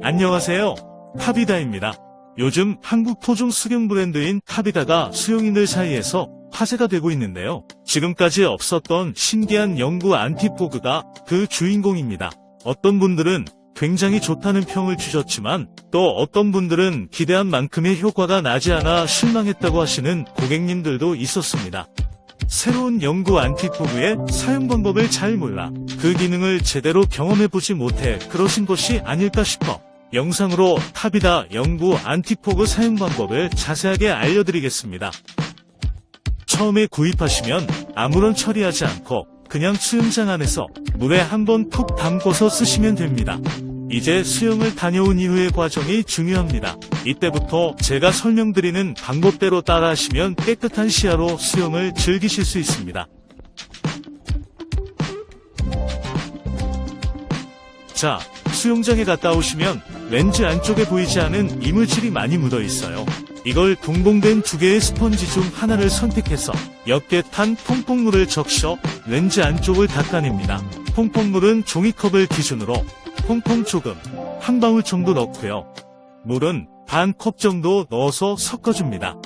안녕하세요. 카비다입니다. 요즘 한국 토종 수경 브랜드인 카비다가 수용인들 사이에서 화제가 되고 있는데요. 지금까지 없었던 신기한 연구 안티포그가 그 주인공입니다. 어떤 분들은 굉장히 좋다는 평을 주셨지만 또 어떤 분들은 기대한 만큼의 효과가 나지 않아 실망했다고 하시는 고객님들도 있었습니다. 새로운 연구 안티포그의 사용 방법을 잘 몰라 그 기능을 제대로 경험해보지 못해 그러신 것이 아닐까 싶어 영상으로 탑이다 연구 안티포그 사용 방법을 자세하게 알려드리겠습니다. 처음에 구입하시면 아무런 처리하지 않고 그냥 수영장 안에서 물에 한번 푹 담궈서 쓰시면 됩니다. 이제 수영을 다녀온 이후의 과정이 중요합니다. 이때부터 제가 설명드리는 방법대로 따라하시면 깨끗한 시야로 수영을 즐기실 수 있습니다. 자, 수영장에 갔다 오시면 렌즈 안쪽에 보이지 않은 이물질이 많이 묻어 있어요. 이걸 동봉된 두 개의 스펀지 중 하나를 선택해서 옅게 탄 퐁퐁물을 적셔 렌즈 안쪽을 닦아냅니다. 퐁퐁물은 종이컵을 기준으로 퐁퐁 조금 한 방울 정도 넣고요. 물은 반 컵 정도 넣어서 섞어줍니다.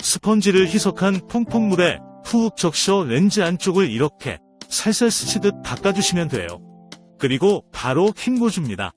스펀지를 희석한 퐁퐁물에 푹 적셔 렌즈 안쪽을 이렇게 살살 스치듯 닦아주시면 돼요. 그리고 바로 헹궈줍니다.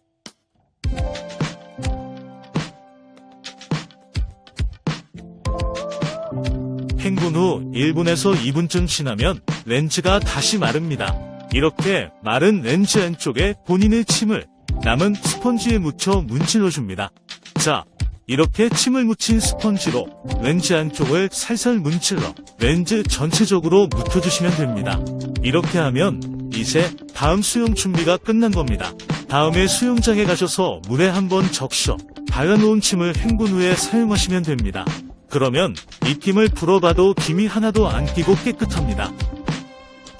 헹군 후 1분에서 2분쯤 지나면 렌즈가 다시 마릅니다. 이렇게 마른 렌즈 안쪽에 본인의 침을 남은 스펀지에 묻혀 문질러줍니다. 자, 이렇게 침을 묻힌 스펀지로 렌즈 안쪽을 살살 문질러 렌즈 전체적으로 묻혀주시면 됩니다. 이렇게 하면 이제 다음 수영 준비가 끝난 겁니다. 다음에 수영장에 가셔서 물에 한번 적셔 발라놓은 침을 헹군 후에 사용하시면 됩니다. 그러면 입김을 불어봐도 김이 하나도 안 끼고 깨끗합니다.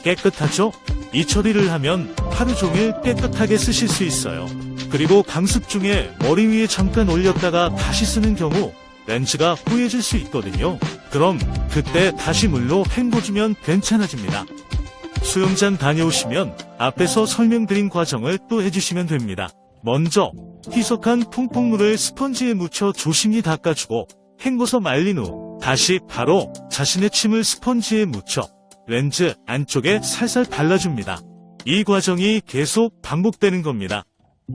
깨끗하죠? 이 처리를 하면 하루 종일 깨끗하게 쓰실 수 있어요. 그리고 강습 중에 머리 위에 잠깐 올렸다가 다시 쓰는 경우 렌즈가 뿌얘질 수 있거든요. 그럼 그때 다시 물로 헹궈주면 괜찮아집니다. 수영장 다녀오시면 앞에서 설명드린 과정을 또 해주시면 됩니다. 먼저 희석한 퐁퐁물을 스펀지에 묻혀 조심히 닦아주고 헹궈서 말린 후 다시 바로 자신의 침을 스펀지에 묻혀 렌즈 안쪽에 살살 발라줍니다. 이 과정이 계속 반복되는 겁니다.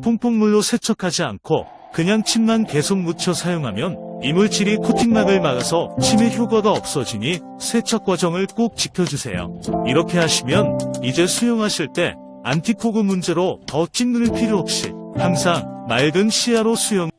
퐁퐁물로 세척하지 않고 그냥 침만 계속 묻혀 사용하면 이물질이 코팅막을 막아서 침의 효과가 없어지니 세척 과정을 꼭 지켜주세요. 이렇게 하시면 이제 수영하실 때 안티포그 문제로 더 찡그릴 필요 없이 항상 맑은 시야로 수영